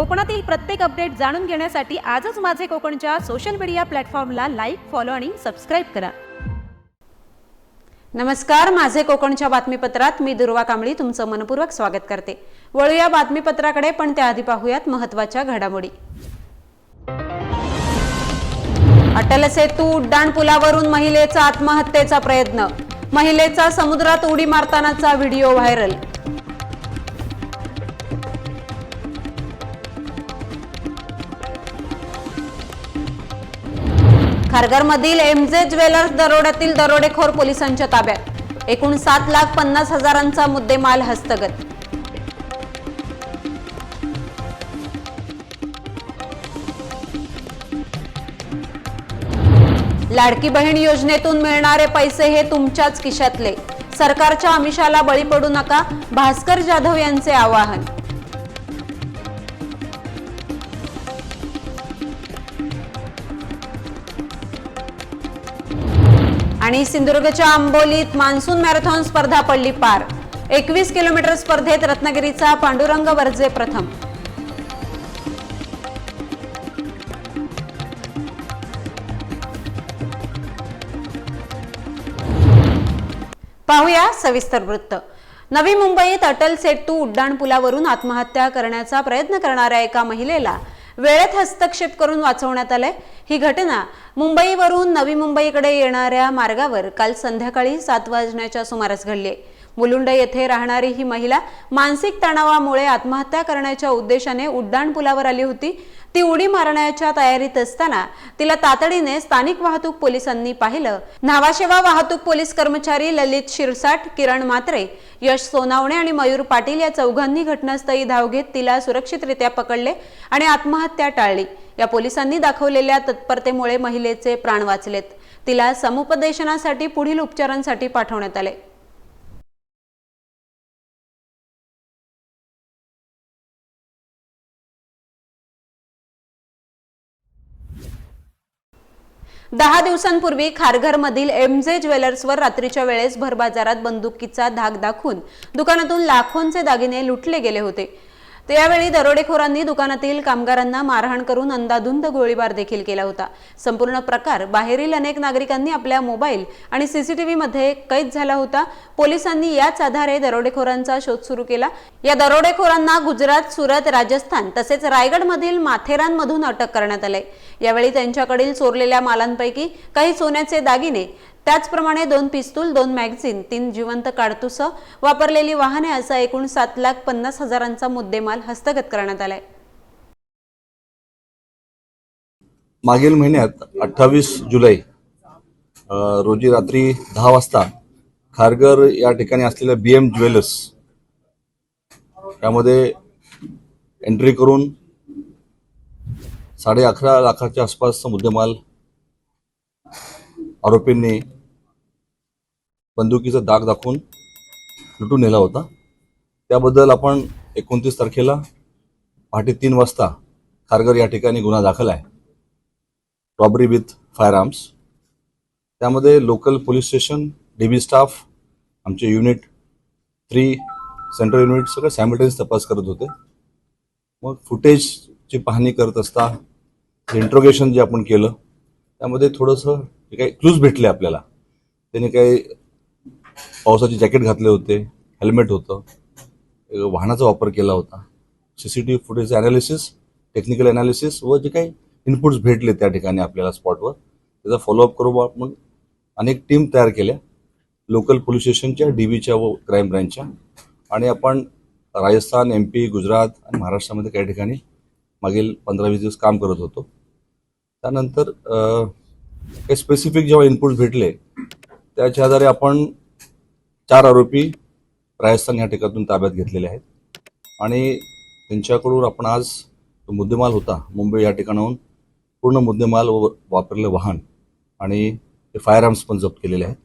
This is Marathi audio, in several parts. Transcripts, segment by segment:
कोकणातील प्रत्येक अपडेट जाणून घेण्यासाठी आजच माझे कोकणच्या सोशल मीडिया प्लॅटफॉर्मला लाईक फॉलो आणि सबस्क्राईब करा. नमस्कार माझे कोकणच्या बातमीपत्रात मी दुर्वा कांबळी तुमचं मनपूर्वक स्वागत करते. वळूया बातमीपत्राकडे पण त्याआधी पाहूयात महत्त्वाच्या घडामोडी. अटल सेतू उड्डाण पुलावरून महिलेचा आत्महत्येचा प्रयत्न. महिलेचा समुद्रात उडी मारतानाचा व्हिडिओ व्हायरल. खारघरमधील एमजे ज्वेलर्स दरोड्यातील दरोडेखोर पोलिसांच्या ताब्यात. एकूण सात लाख पन्नास हजारांचा मुद्देमाल हस्तगत. लाडकी बहीण योजनेतून मिळणारे पैसे हे तुमच्याच खिशातले. सरकारच्या आमिषाला बळी पडू नका भास्कर जाधव यांचे आवाहन. आणि सिंधुदुर्गच्या आंबोलीत मान्सून मॅरेथॉन स्पर्धा पडली पार. एकवीस किलोमीटर स्पर्धेत रत्नागिरीचा पांडुरंग वर्जे प्रथम. पाहूया सविस्तर वृत्त. नवी मुंबईत अटल सेतू उड्डाणपुलावरून आत्महत्या करण्याचा प्रयत्न करणाऱ्या एका महिलेला वेळेत हस्तक्षेप करून वाचवण्यात आलंय. ही घटना मुंबईवरून नवी मुंबईकडे येणाऱ्या मार्गावर काल संध्याकाळी सात वाजण्याच्या सुमारास घडली मुलुंड येथे राहणारी ही महिला मानसिक तणावामुळे आत्महत्या करण्याच्या उद्देशाने उड्डाण पुलावर आली होती. ती उडी मारण्याच्या तयारीत असताना तिला तातडीने स्थानिक वाहतूक पोलिसांनी पाहिलं. न्हावाशेवा वाहतूक पोलीस कर्मचारी ललित शिरसाट किरण मात्रे यश सोनावणे आणि मयूर पाटील या चौघांनी घटनास्थळी धाव घेत तिला सुरक्षितरित्या पकडले आणि आत्महत्या टाळली. या पोलिसांनी दाखवलेल्या तत्परतेमुळे महिलेचे प्राण वाचलेत. तिला समुपदेशनासाठी पुढील उपचारांसाठी पाठवण्यात आले. दहा दिवसांपूर्वी खारघरमधील एमजे ज्वेलर्सवर रात्रीच्या वेळेस भरबाजारात बंदुकीचा धाक दाखवून दुकानातून लाखोंचे दागिने लुटले गेले होते. त्यावेळी दरोडेखोरांनी दुकानातील कामगारांना मारहाण करून अंदाधुंद गोळीबार देखील केला होता. संपूर्ण प्रकार बाहेरील अनेक नागरिकांनी आपल्या मोबाईल आणि सीसीटीव्ही मध्ये कैद झाला होता. पोलिसांनी याच आधारे दरोडेखोरांचा शोध सुरू केला. या दरोडेखोरांना गुजरात सुरत राजस्थान तसेच रायगडमधील माथेरानमधून अटक करण्यात आले. यावेळी त्यांच्याकडील चोरलेल्या मालांपैकी काही सोन्याचे दागिने त्याचप्रमाणे दोन पिस्तूल दोन मॅगझिन तीन जिवंत काडतुसं वापरलेली वाहने असा एकूण सात लाख पन्नास हजारांचा मुद्देमाल हस्तगत करण्यात आलाय. मागील महिन्यात अठ्ठावीस जुलै रोजी रात्री दहा वाजता खारघर या ठिकाणी असलेल्या बी एम ज्वेलर्स यामध्ये एंट्री करून साडे अकरा लाखाच्या आसपासचा मुद्देमाल आरोपींनी बंदुकीचा दाग दाखवून लुटून नेला होता. त्याबद्दल आपण एकोणतीस तारखेला पहाटे तीन वाजता खारघर या ठिकाणी गुन्हा दाखल आहे. रॉबरी विथ फायर आर्म्स त्यामध्ये local police station D B staff आमचे युनिट थ्री सेंट्रल युनिट सगळं सॅमिटन्स तपास करत होते. मग फुटेजची पाहणी करत असता इंट्रोगेशन जे आपण केलं त्यामध्ये थोडंसं जे काही क्लूज भेटले आपल्याला. त्याने काही पावसाचे जॅकेट घातले होते हेल्मेट होतं वाहनाचा वापर केला होता. C C T V footage analysis technical analysis व जे काही इनपुट्स भेटले त्या ठिकाणी आपल्याला स्पॉटवर त्याचा फॉलोअप करू आपण अनेक टीम तयार केल्या. लोकल पोलीस स्टेशनच्या डी बीच्या व क्राईम ब्रँचच्या आणि आपण राजस्थान एम पी गुजरात आणि महाराष्ट्रामध्ये काही ठिकाणी मागील पंधरा वीस दिवस काम करत होतो. त्यानंतर हे स्पेसिफिक जेव्हा इनपुट भेटले त्याच्या आधारे आपण चार आरोपी राजस्थान या ठिकाणातून ताब्यात घेतलेले आहेत. आणि त्यांच्याकडून आपण आज तो मुद्देमाल होता मुंबई या ठिकाणाहून पूर्ण मुद्देमाल व वापरलेलं वाहन आणि ते फायर आर्म्स पण जप्त केलेले आहेत.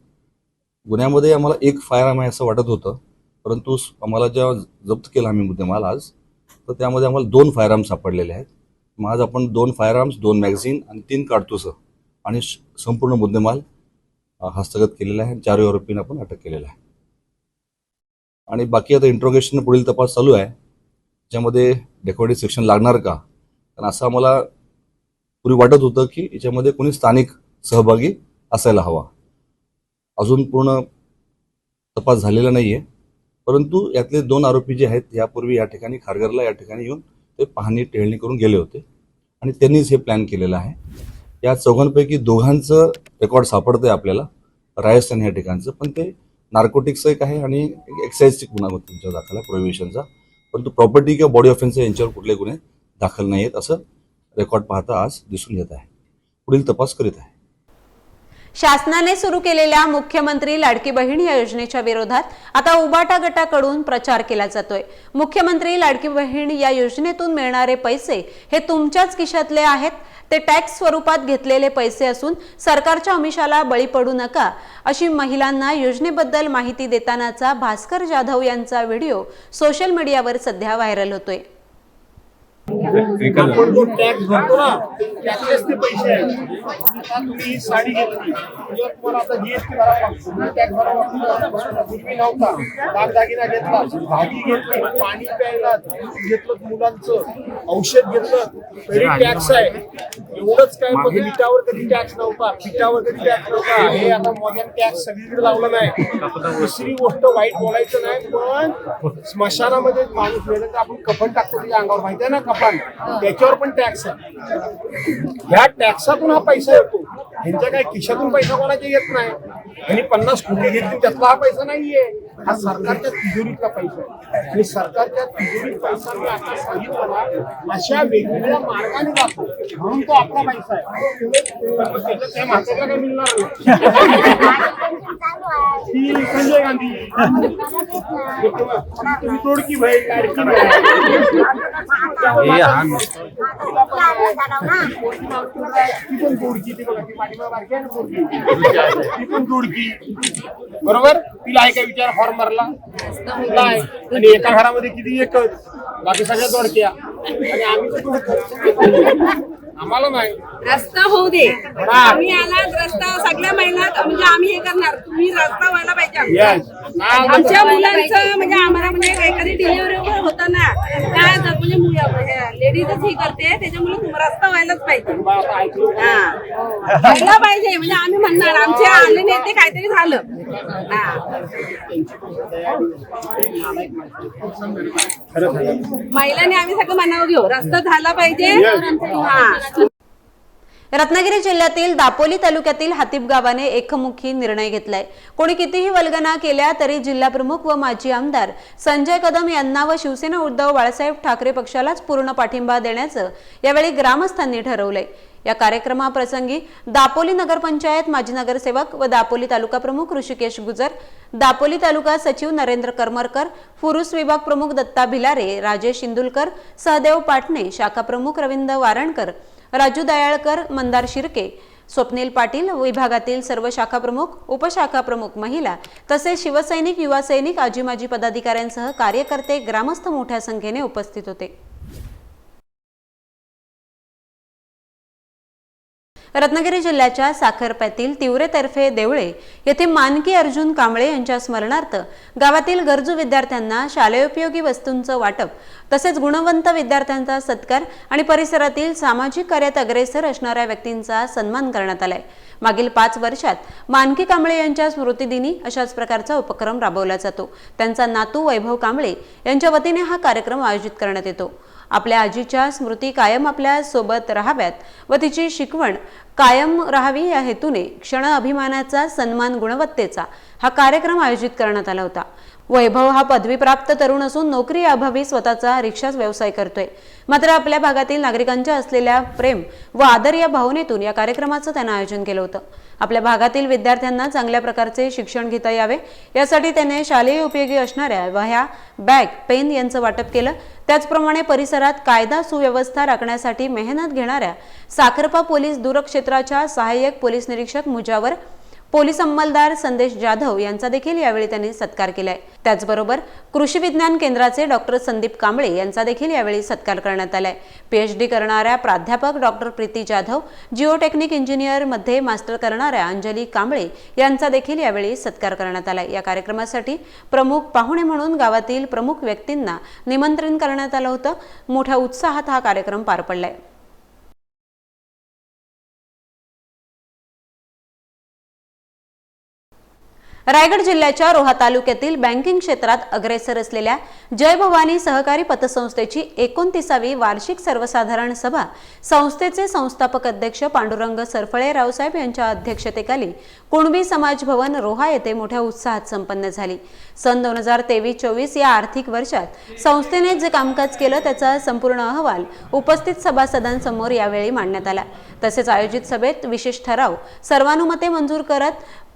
गुन्ह्यामध्ये आम्हाला एक फायर आर्म आहे असं वाटत होतं परंतु आम्हाला जेव्हा जप्त केला आम्ही मुद्देमाल आज तर त्यामध्ये आम्हाला दोन फायर आर्म्स सापडलेले आहेत. मग आज आपण दोन फायर आर्म्स दोन मॅगझिन आणि तीन काडतुसं आणि श- संपूर्ण मुद्देमाल हस्तगत केलेला आहे. चारही आरोपींना आपण अटक केलेला आहे. आणि बाकी आता इंट्रोगेशन पुढील तपास चालू आहे. याच्यामध्ये डेकोरेटिव्ह सेक्शन लागणार का? कारण असं आम्हाला पूर्वी वाटत होतं की याच्यामध्ये कोणी स्थानिक सहभागी असायला हवा. अजून पूर्ण तपास झालेला नाही आहे परंतु यातले दोन आरोपी जे आहेत यापूर्वी या ठिकाणी खारघरला या ठिकाणी येऊन ते पाहणी टेळणी करून गेले होते. आणि त्यांनीच हे प्लॅन केलेलं आहे. या चौघांपैकी दोघांचं रेकॉर्ड सापडतंय आपल्याला. राजस्थान या ठिकाणचं. पण ते नार्कोटिक्सचं एक आहे आणि एक्साईजची गुन्हा तुमच्या दाखल आहे प्रोव्हिशनचा परंतु प्रॉपर्टी किंवा बॉडी ऑफेन्स यांच्यावर कुठले गुन्हे दाखल नाही आहेत असं रेकॉर्ड पाहता आज दिसून येत आहे. पुढील तपास करीत आहे. शासनाने सुरू केलेल्या मुख्यमंत्री लाडकी बहीण या योजनेच्या विरोधात आता उबाटा गटाकडून प्रचार केला जातोय. मुख्यमंत्री लाडकी बहीण या योजनेतून मिळणारे पैसे हे तुमच्याच खिशातले आहेत. ते टॅक्स स्वरूपात घेतलेले पैसे असून सरकारच्या आमिषाला बळी पडू नका अशी महिलांना योजनेबद्दल माहिती देतानाचा भास्कर जाधव यांचा व्हिडिओ सोशल मीडियावर सध्या व्हायरल होतोय. टॅक्सेस ते पैसे आहेत. आता तुम्ही साडी घेतली. म्हणजे तुम्हाला आता जीएसटी भरावा लागतो टॅक्स भरावा लागतो पूर्वी नव्हता. दागदागिना घेतला. भाजी घेतली. पाणी प्यायला घेतलं मुलांचं. औषध घेतलं. तरी टॅक्स आहे. एवढंच काय मग मिठावर कधी टॅक्स नव्हता. पिठावर कधी टॅक्स नव्हता. हे आता मॉडर्न टॅक्स सगळीकडे लावलं नाही. दुसरी गोष्ट वाईट बोलायचं नाही पण स्मशानामध्ये माणूस मेलं तर आपण कफन टाकतो. त्याच्या अंगावर माहिती आहे ना कफन? त्याच्यावर पण टॅक्स आहे. ह्या टॅक्सातून हा पैसा येतो. ह्यांच्या काय खिशातून पैसा कोणाच्या येत नाही? आणि पन्नास कोटी घेतली त्यातला हा पैसा नाहीये. हा सरकारच्या तिजोरीतला पैसा आहे. आणि सरकारच्या तिजोरीत पैसा मी आता सांगितलं अशा वेगवेगळ्या मार्गाने जातो. म्हणून तो आपला पैसा आहे. त्या माणसाला काय मिळणार नाही. ती संजय गांधी. तुम्ही तोडकी भाई लाडकी ती पण ती बघा ती पाठीमागे बारकी आहे ना तोडकी ती पण बरोबर? तिला आहे काय विचार फॉर्म भरला नाही आणि एका घरामध्ये किती एकच? बाकी सगळ्या तोडक्या आणि आम्ही तर. आम्हाला नाही. रस्ता होऊ दे. आम्ही आला रस्ता सगळ्या महिला म्हणजे आम्ही हे करणार. तुम्ही रस्ता व्हायला पाहिजे आमच्या मुलांचं म्हणजे आम्हाला म्हणजे एखादी डिलिव्हरी वगैरे होतं ना. काय म्हणजे लेडीजच ही करते त्याच्यामुळे तुम्हाला रस्ता व्हायलाच पाहिजे. हा. व्हायला पाहिजे. म्हणजे आम्ही म्हणणार आमचे आले नाही ते काहीतरी झालं. महिलांनी आम्ही सगळं मनावर घेऊ. रस्ता झाला पाहिजे. रत्नागिरी जिल्ह्यातील दापोली तालुक्यातील हातीब गावाने एकमुखी निर्णय घेतलाय. कोणी कितीही वल्गना केल्या तरी जिल्हा प्रमुख व माजी आमदार संजय कदम यांना व शिवसेना उद्धव बाळासाहेब ठाकरे पक्षालाच पूर्ण पाठिंबा देण्याचं यावेळी ग्रामस्थांनी ठरवलंय. या कार्यक्रमाप्रसंगी दापोली नगरपंचायत माजी नगरसेवक व दापोली तालुका प्रमुख ऋषिकेश गुजर दापोली तालुका सचिव नरेंद्र करमरकर फुरुस विभाग प्रमुख दत्ता भिलारे राजेश इंदुलकर सहदेव पाटणे शाखा प्रमुख रवींद्र वारणकर राजू दयाळकर मंदार शिर्के स्वप्नील पाटील विभागातील सर्व शाखा प्रमुख उपशाखा प्रमुख महिला तसेच शिवसैनिक युवा सैनिक आजी माजी पदाधिकाऱ्यांसह कार्यकर्ते ग्रामस्थ मोठ्या संख्येने उपस्थित होते. रत्नागिरी जिल्ह्याच्या साखरप्यातील तिवरेतर्फे देवळे येथे मानकी अर्जुन कांबळे यांच्या स्मरणार्थ गावातील गरजू विद्यार्थ्यांना शालेयोपयोगी वस्तूंचं वाटप तसेच गुणवंत विद्यार्थ्यांचा सत्कार आणि परिसरातील सामाजिक कार्यात अग्रेसर असणाऱ्या व्यक्तींचा सन्मान करण्यात आलाय. मागील पाच वर्षात मानकी कांबळे यांच्या स्मृतिदिनी अशाच प्रकारचा उपक्रम राबवला जातो. त्यांचा नातू वैभव कांबळे यांच्या वतीने हा कार्यक्रम आयोजित करण्यात येतो. आपल्या आजीच्या स्मृती कायम आपल्यासोबत राहाव्यात व तिची शिकवण कायम राहावी या हेतूने क्षण अभिमानाचा सन्मान गुणवत्तेचा हा कार्यक्रम आयोजित करण्यात आला होता. वैभव हा पदवीप्राप्त तरुण असून नोकरी अभावी स्वतःचा रिक्षाच व्यवसाय करतोय. मात्र आपल्या भागातील नागरिकांच्या असलेल्या प्रेम व आदर या भावनेतून या कार्यक्रमाचं त्यानं आयोजन केलं होतं. आपल्या भागातील विद्यार्थ्यांना चांगल्या प्रकारचे शिक्षण घेता यावे. यासाठी त्याने शालेय उपयोगी असणाऱ्या वह्या बॅग पेन यांचं वाटप केलं. त्याचप्रमाणे परिसरात कायदा सुव्यवस्था राखण्यासाठी मेहनत घेणाऱ्या साखरपा पोलीस दूरक्षेत्राच्या सहाय्यक पोलीस निरीक्षक मुजावर पोलीस अंमलदार संदेश जाधव यांचा देखील यावेळी त्यांनी सत्कार केलाय. त्याचबरोबर कृषी विज्ञान केंद्राचे डॉक्टर संदीप कांबळे यांचा देखील यावेळी सत्कार करण्यात आलाय. पीएचडी करणाऱ्या प्राध्यापक डॉक्टर प्रीती जाधव जिओटेक्निक इंजिनियरमध्ये मास्टर करणाऱ्या अंजली कांबळे यांचा देखील यावेळी सत्कार करण्यात आलाय. या कार्यक्रमासाठी प्रमुख पाहुणे म्हणून गावातील प्रमुख व्यक्तींना निमंत्रण करण्यात आलं होतं. मोठ्या उत्साहात हा कार्यक्रम पार पडलाय. रायगड जिल्ह्याच्या रोहा तालुक्यातील बँकिंग क्षेत्रात अग्रेसर असलेल्या जय भवानी सहकारी पतसंस्थेची एकोणतीसावी वार्षिक सर्वसाधारण सभा संस्थेचे संस्थापक अध्यक्ष पांडुरंग सरफळे रावसाहेब यांच्या अध्यक्षतेखाली कुणबी समाज भवन रोहा येथे मोठ्या उत्साहात संपन्न झाली. सन दोन हजार तेवीस चोवीस या आर्थिक वर्षात संस्थेने जे कामकाज केलं त्याचा संपूर्ण अहवाल उपस्थित सभासदांसमोर यावेळी मांडण्यात आला. तसेच आयोजित सभेत विशेष ठराव सर्वानुमते मंजूर करत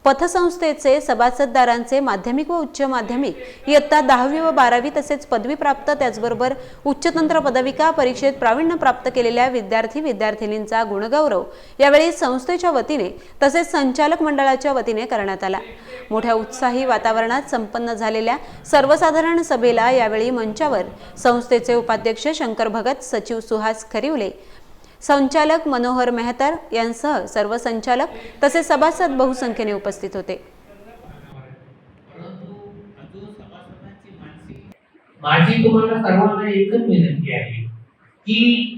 पथसंस्थेचे सभासददारांचे माध्यमिक व उच्च माध्यमिक इयत्ता दहावी व बारावी तसेच पदवी प्राप्त त्याचबरोबर उच्चतंत्र पदविका परीक्षेत प्रावीण्य प्राप्त केलेल्या विद्यार्थी विद्यार्थिनींचा गुणगौरव यावेळी संस्थेच्या वतीने तसेच संचालक मंडळाच्या वतीने करण्यात आला. मोठ्या उत्साही वातावरणात संपन्न झालेल्या सर्वसाधारण सभेला यावेळी मंचावर संस्थेचे उपाध्यक्ष शंकर भगत सचिव सुहास खरिवले संचालक मनोहर मेहतर यांसह सर्व संचालक तसेच सभासद बहुसंख्येने उपस्थित होते. माझी तुम्हाला सर्वांना एकच विनंती आहे की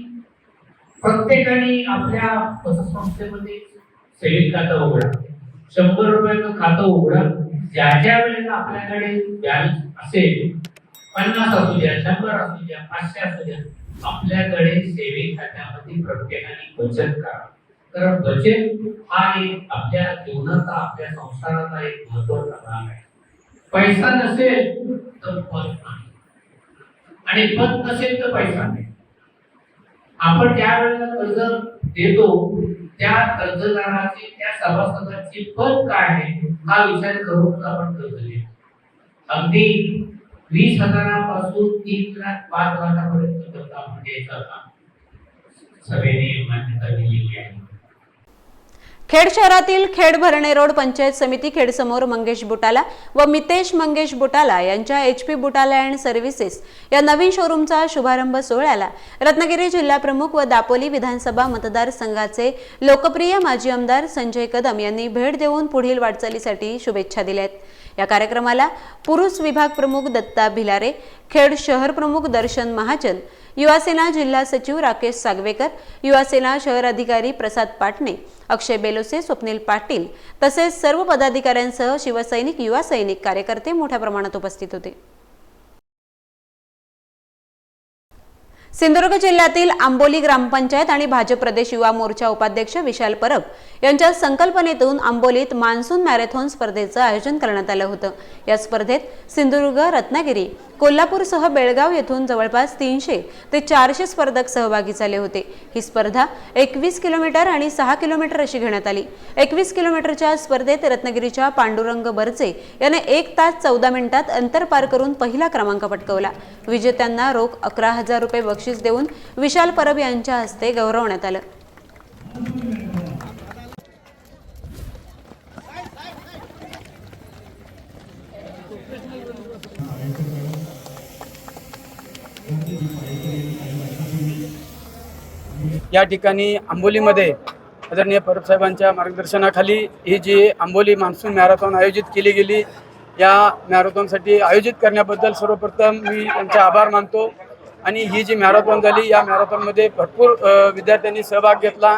प्रत्येकाने आपल्या पतसंस्थेमध्ये सेविंग खातं उघडा. शंभर रुपयाचं खातं उघडा. ज्या ज्या वेळेला आपल्याकडे बॅलन्स असेल पन्नास असू द्या शंभर असू द्या पाचशे असू द्या आपल्याकडे सेविंग खात्यामध्ये प्रत्येकाने बचत करा. कारण बचत हा एक आपल्या जीवनाचा आपल्या संसाराचा एक महत्त्वाचा भाग आहे. पैसा नसेल तर पद नाही. आणि पद नसेल तर पैसा नाही. आपण ज्या वेळेला कर्ज देतो त्या कर्जदाराची त्या सभासदाची पद काय आहे हा विचार करून आपण कर्ज घेतो. अगदी वीस हजारापासून तीन लाख पाच लाखापर्यंत कर्ज म्हणजे सभेने मान्यता दिलेली आहे. खेड शहरातील खेड भरणे रोड पंचायत समिती खेडसमोर मंगेश बुटाला व मितेश मंगेश बुटाला यांच्या H P Butala and services या नवीन शोरूमचा शुभारंभ सोहळ्याला रत्नागिरी जिल्हा प्रमुख व दापोली विधानसभा मतदारसंघाचे लोकप्रिय माजी आमदार संजय कदम यांनी भेट देऊन पुढील वाटचालीसाठी शुभेच्छा दिल्या आहेत या कार्यक्रमाला पुरुष विभाग प्रमुख दत्ता भिलारे खेड शहर प्रमुख दर्शन महाजन युवासेना जिल्हा सचिव राकेश सागवेकर युवासेना शहर अधिकारी प्रसाद पाटणे अक्षय बेलोसे स्वप्नील पाटील तसेच सर्व पदाधिकाऱ्यांसह शिवसैनिक युवा सैनिक कार्यकर्ते मोठ्या प्रमाणात उपस्थित होते. सिंधुदुर्ग जिल्ह्यातील आंबोली ग्रामपंचायत आणि भाजप प्रदेश युवा मोर्चा उपाध्यक्ष विशाल परब यांच्या संकल्पनेतून आंबोलीत मान्सून मॅरेथॉन स्पर्धेचं आयोजन करण्यात आलं होतं. या स्पर्धेत सिंधुदुर्ग रत्नागिरी कोल्हापूरसह बेळगाव येथून जवळपास तीनशे ते चारशे स्पर्धक सहभागी झाले होते. ही स्पर्धा एकवीस किलोमीटर आणि सहा किलोमीटर अशी घेण्यात आली. एकवीस किलोमीटरच्या स्पर्धेत रत्नागिरीच्या पांडुरंग बर्जे याने एक तास चौदा मिनिटात अंतर पार करून पहिला क्रमांक पटकवला. विजेत्यांना रोख अकरा हजार रुपये बक्षीस देऊन विशाल परब यांच्या हस्ते गौरवण्यात आलं. या ठिकाणी आंबोलीमध्ये आदरणीय परब साहेबांच्या मार्गदर्शनाखाली ही जी आंबोली मान्सून मॅरेथॉन आयोजित केली गेली या मॅरेथॉनसाठी आयोजित करण्याबद्दल सर्वप्रथम मी त्यांचे आभार मानतो. आणि ही जी मॅरेथॉन झाली या मॅरेथॉनमध्ये भरपूर विद्यार्थ्यांनी सहभाग घेतला.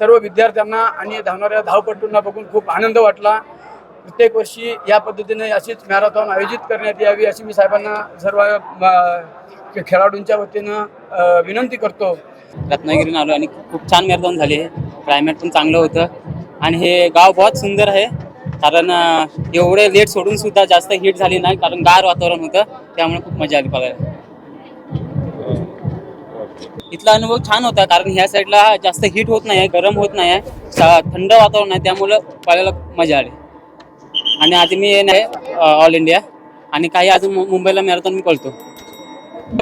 सर्व विद्यार्थ्यांना आणि धावणाऱ्या धावपटूंना बघून खूप आनंद वाटला. प्रत्येक वर्षी या पद्धतीने अशीच मॅरेथॉन आयोजित करण्यात यावी अशी मी साहेबांना सर्व खेळाडूंच्या वतीनं विनंती करतो. रत्नागिरीनं आलो आणि खूप छान मॅरेथॉन झाली क्लायमेट पण चांगलं होतं. आणि हे गाव बहुत सुंदर आहे. कारण एवढे लेट सोडून सुद्धा जास्त हिट झाली नाही कारण गार वातावरण होतं. त्यामुळे खूप मजा आली बघायला. इथला अनुभव छान होता कारण ह्या साईडला जास्त हिट होत नाही आहे गरम होत नाही आहे थंड वातावरण आहे त्यामुळं पळायला मजा आली. आणि आधी मी नाही ऑल इंडिया आणि काही अजून मुंबईला मॅरेथॉन मी कळतो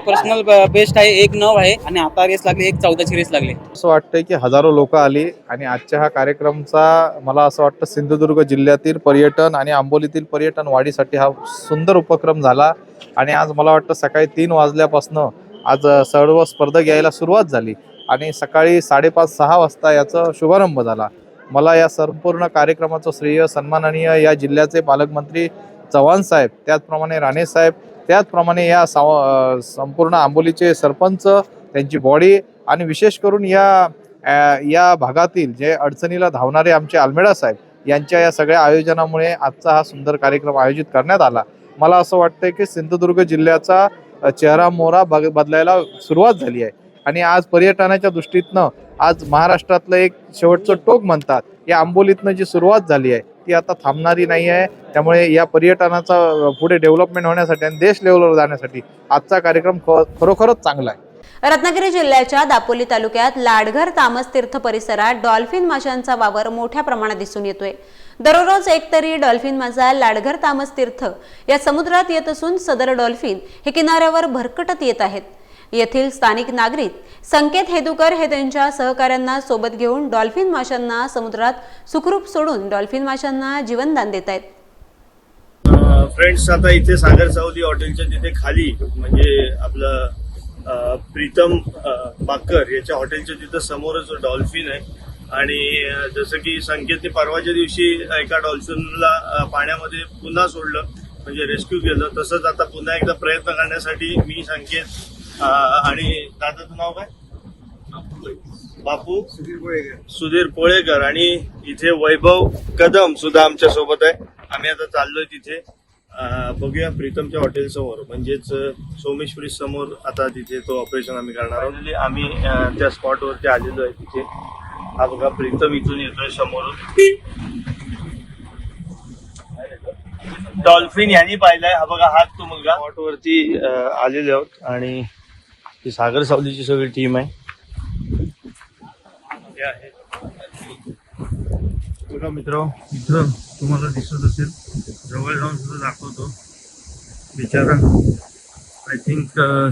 पर्सनल बेस्ट आहे एक नऊ आहे आणि आता रेस लागली एक चौदाची रेस लागली. असं वाटतंय की हजारो लोक आली आणि आजच्या हा कार्यक्रमचा मला असं वाटतं सिंधुदुर्ग जिल्ह्यातील पर्यटन आणि आंबोलीतील पर्यटन वाढीसाठी हा सुंदर उपक्रम झाला. आणि आज मला वाटतं सकाळी तीन वाजल्यापासनं आज सर्व स्पर्धक यायला सुरुवात झाली आणि सकाळी साडेपाच सहा वाजता याचा शुभारंभ झाला. मला या संपूर्ण कार्यक्रमाचं श्रेय सन्माननीय या जिल्ह्याचे पालकमंत्री चव्हाण साहेब त्याचप्रमाणे राणे साहेब त्याचप्रमाणे या साव संपूर्ण आंबोलीचे सरपंच त्यांची बॉडी आणि विशेष करून या या भागातील जे अडचणीला धावणारे आमचे आल्मेडा साहेब यांच्या या सगळ्या आयोजनामुळे आजचा हा सुंदर कार्यक्रम आयोजित करण्यात आला. मला असं वाटतं की सिंधुदुर्ग जिल्ह्याचा चेहरा मोहरा बग बदलायला सुरुवात झाली आहे. आणि आज पर्यटनाच्या दृष्टीतनं आज महाराष्ट्रातलं एक शेवटचं टोक म्हणतात या आंबोलीतनं जी सुरुवात झाली आहे ती आता थांबणारी नाही आहे. त्यामुळे या पर्यटनाचा पुढे डेव्हलपमेंट होण्यासाठी आणि देश लेवलवर जाण्यासाठी आजचा कार्यक्रम ख- खरोखरच चांगला आहे. रत्नागिरी जिल्ह्याच्या दापोली तालुक्यात लाडघर तामस तीर्थ परिसरात डॉल्फिन माशांचा वावर मोठ्या प्रमाणात दिसून येतोय. दररोज एक तरी डॉल्फिन मासा लाडघर तामसतीर्थ या समुद्रात येत असून सदर डॉल्फिन हे किनाऱ्यावर भरकटत येत आहेत. येथील स्थानिक नागरिक संकेत हेदुकर हे त्यांच्या सहकाऱ्यांना सोबत घेऊन डॉल्फिन माशांना समुद्रात सुखरूप सोडून डॉल्फिन माशांना जीवनदान देत आहेत फ्रेंड्स आता इथे सागर सावली हॉटेलच्या तिथे खाली म्हणजे आपलं प्रीतम अ, बाकर याच्या हॉटेलच्या तिथं समोरच डॉल्फिन आहे. आणि जसं की संकेतने परवाच्या दिवशी एका डॉल्फिनला पाण्यामध्ये पुन्हा सोडलं म्हणजे रेस्क्यू केलं. तसंच आता पुन्हा एकदा प्रयत्न करण्यासाठी मी संकेत आणि दादाचं नाव काय? बापू. सुधीर पोळेकर आणि इथे वैभव कदम सुद्धा आमच्यासोबत आहे. आम्ही आता चाललोय तिथे. बघूया प्रीतमच्या हॉटेल समोर. म्हणजेच अं, सोमेश फ्रीज समोर आता तिथे तो ऑपरेशन आम्ही करणार आहोत. आम्ही त्या स्पॉटवरती आलेलो आहे तिथे. हा बघा प्रीतम इथून येतोय समोरून. डॉल्फिन यांनी पाहिलाय. हा बघा हाच तो मुलगा. अं, आलेले आहोत आणि ही सागर सावलीची सगळी टीम आहे. हे बघा मित्र इथं तुम्हाला दिसत असेल. जवळ जाऊन सुद्धा दाखवतो. बिचारा आय थिंक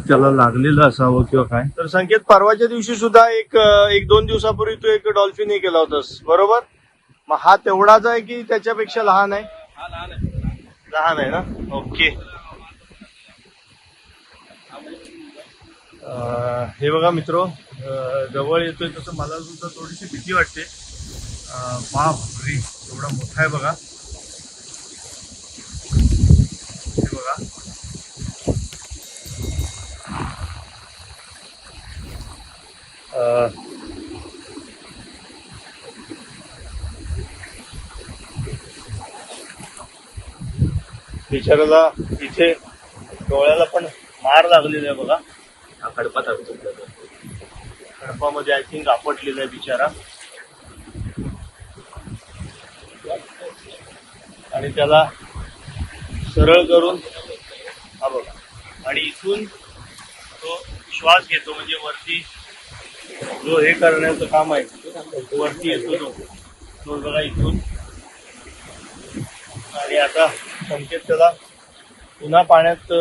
त्याला लागलेलं असावं किंवा काय. तर संकेत परवाच्या दिवशी सुद्धा एक एक दोन दिवसापूर्वी तू एक डॉल्फिन हे केला होतास. बरोबर? मग हा तेवढाच आहे की त्याच्यापेक्षा लहान आहे? लहान आहे. ना? ओके. अं, हे बघा मित्र जवळ येतोय तसं मला सुद्धा थोडीशी भीती वाटते. बाप रे एवढा मोठा आहे बघा. बिचाराला इथे डोळ्याला पण मार लागलेला आहे बघा. हा खडपात खडपामध्ये आय थिंक आपटलेला आहे बिचारा. आणि त्याला सरळ करून हा बघा. आणि इथून तो श्वास घेतो म्हणजे वरती जो हे करण्याचं काम आहे वरती येतो तो. तो बघा इथून. आणि आता संकेत त्याला पुन्हा पाण्यात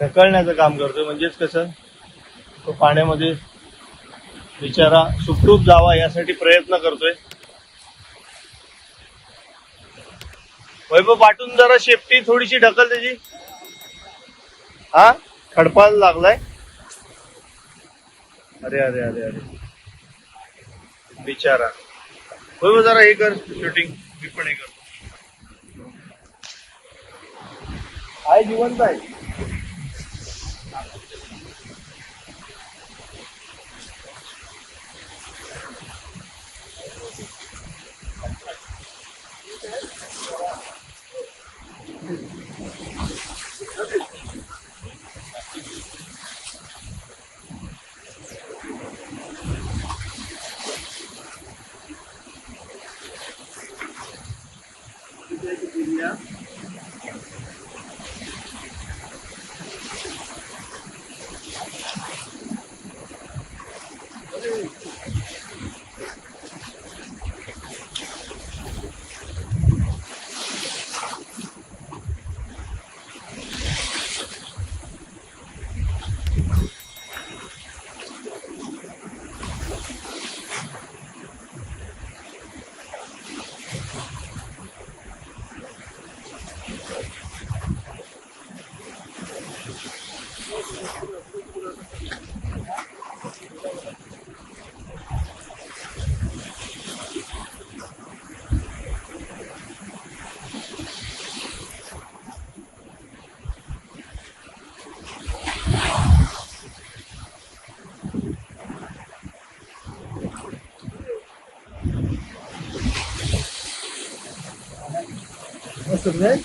ढकलण्याचं काम करतोय. म्हणजेच कसं तो पाण्यामध्ये बिचारा सुखरूप जावा यासाठी प्रयत्न करतोय. वैभव पाठून जरा शेपटी थोडीशी ढकल त्याची. हा? खडपाला लागलाय. अरे अरे अरे अरे. बिचारा. वैभव जरा हे कर शूटिंग मी पण हे कर आहे जिवंत आहे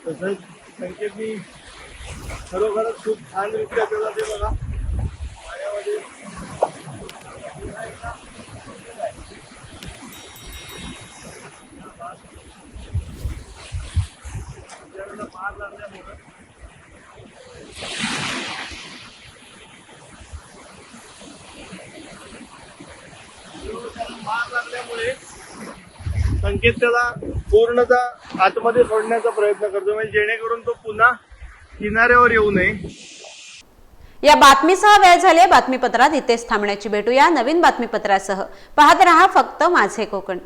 तसंच म्हणजे संकेतनी खरोखरच खूप छान रित्या त्याला ते बघा. पाण्यामध्ये आपल्याला लागल्यामुळं संकेत त्याला पूर्णतः आतमध्ये सोडण्याचा प्रयत्न करतो. म्हणजे जेणेकरून तो पुन्हा किनाऱ्यावर येऊ नये. या बातमीसह वेळ झाले बातमीपत्रात इथेच थांबण्याची भेटूया. नवीन बातमीपत्रासह पाहत रहा फक्त माझे कोकण.